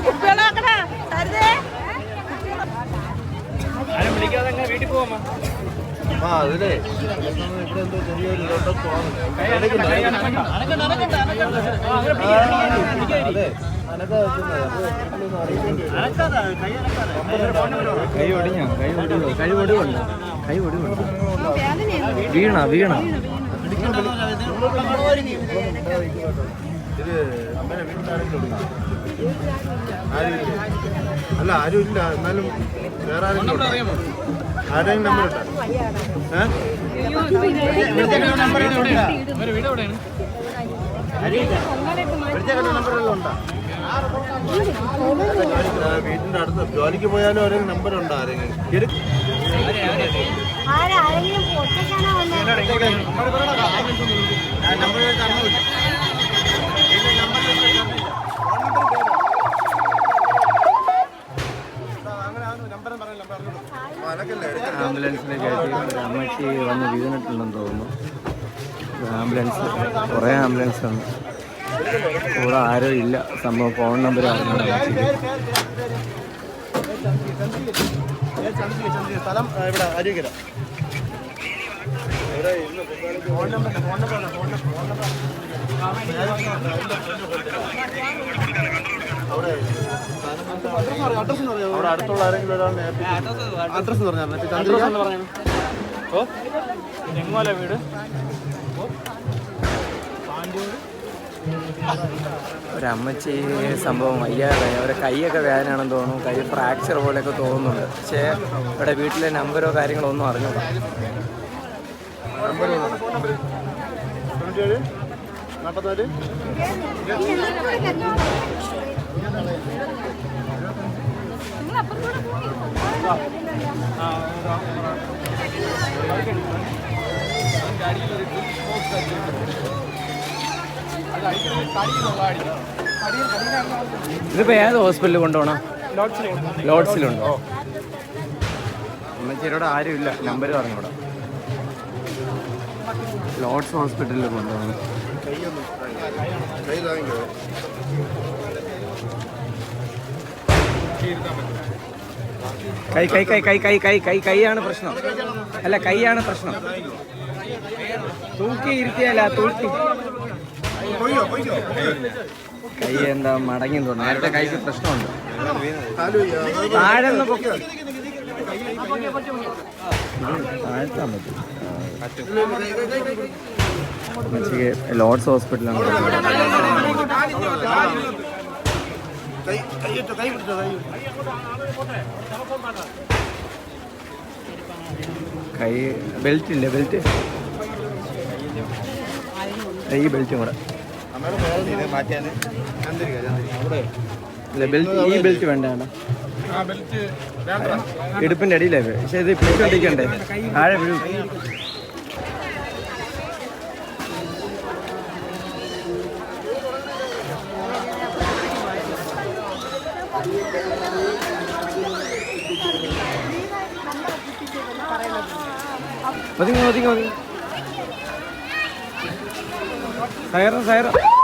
കുട്ടികളാക്കണ സരിതേ ആരും വിളിക്കാതെ അങ്ങ് വീട്ടിൽ പോവാ ആ അതിലേ. ഇവിടെ എന്തോ ചെറിയൊരു തോന്നുന്നു. അതെ. കൈ ഒടിഞ്ഞോ? കൈ ഒടിവോ കൈ ഒടിവുണ്ടോ കൈ ഒടിവുണ്ടോ വീണ വീണ. ഉണ്ടോ? അല്ല ആരും ഇല്ല. എന്നാലും വേറെ ആരെങ്കിലും ഉണ്ടോ? ആരുടെയും നമ്പർ ഇട്ടാ? ഏഹ് വീടിന്റെ അടുത്ത്. ജോലിക്ക് പോയാലും ആരെങ്കിലും നമ്പർ ഉണ്ടോ ആരെങ്കിലും? ഒരു അമ്മച്ചി വന്ന്? വീണിട്ടുണ്ടെന്ന് തോന്നുന്നു ആംബുലൻസ് കുറേ ആംബുലൻസ് ഉണ്ട് കൂടെ ആരും ഇല്ല സംഭവം ഫോൺ നമ്പർ അറിഞ്ഞു ചന്ദ്രിക ചന്ദ്രിക. സ്ഥലം ഇവിടെ അരികര phone number phone number phone number phone number അവിടെ അഡ്രസ് എന്ന് പറയാം അവിടെ അടുത്തുള്ള ആരെങ്കിലും അഡ്രസ്സ് അഡ്രസ് എന്ന് പറഞ്ഞാൽ ചന്ദ്രിക? എന്ന് പറയുന്നത്. ഓ? എങ്ങോല വീട്? പാണ്ടിയൂർ ഒരമ്മച്ചി സംഭവം വയ്യാതായി. അവരെ കൈയൊക്കെ വേദനയാണെന്ന് തോന്നുന്നു. കൈ ഫ്രാക്ചർ പോലെയൊക്കെ തോന്നുന്നുണ്ട്. പക്ഷേ ഇവിടെ വീട്ടിലെ നമ്പരോ കാര്യങ്ങളോ ഒന്നും അറിഞ്ഞില്ല നാൽപ്പത്തിനാല് ഇതിപ്പോൾ ഏത് ഹോസ്പിറ്റലിൽ കൊണ്ടുപോകണം? ലോഡ്സിലുണ്ടോ അമ്മച്ചിയുടെ ആരും ഇല്ല നമ്പർ പറഞ്ഞോടാ ലോഡ്സ് ഹോസ്പിറ്റലിൽ കൊണ്ടുപോകണം. കൈ കൈ കൈ കൈ കൈ കൈ കൈ കൈയാണ് പ്രശ്നം. അല്ല കൈയാണ് പ്രശ്നം. തൂക്കി ഇരുത്തിയല്ല തൂക്കി. കൈ എന്താ മടങ്ങി തോന്നുന്നു നേരത്തെ കൈക്ക് പ്രശ്നമുണ്ട്. താഴെ ലോഡ്സ് ഹോസ്പിറ്റലാണ് കൈ ബെൽറ്റ് ഇല്ലേ ബെൽറ്റ് ഈ ബെൽറ്റും കൂടെ ഈ ബെൽറ്റ് വേണ്ട. ഇടുപ്പിന്റെ അടിയിലേ? പക്ഷെ ഇത് പിടിച്ചോണ്ടിരിക്കണ്ടേ ആഴ വീഴും. ഒതുങ്ങി ഒതുങ്ങി ഒതുങ്ങി Sayro, sayro.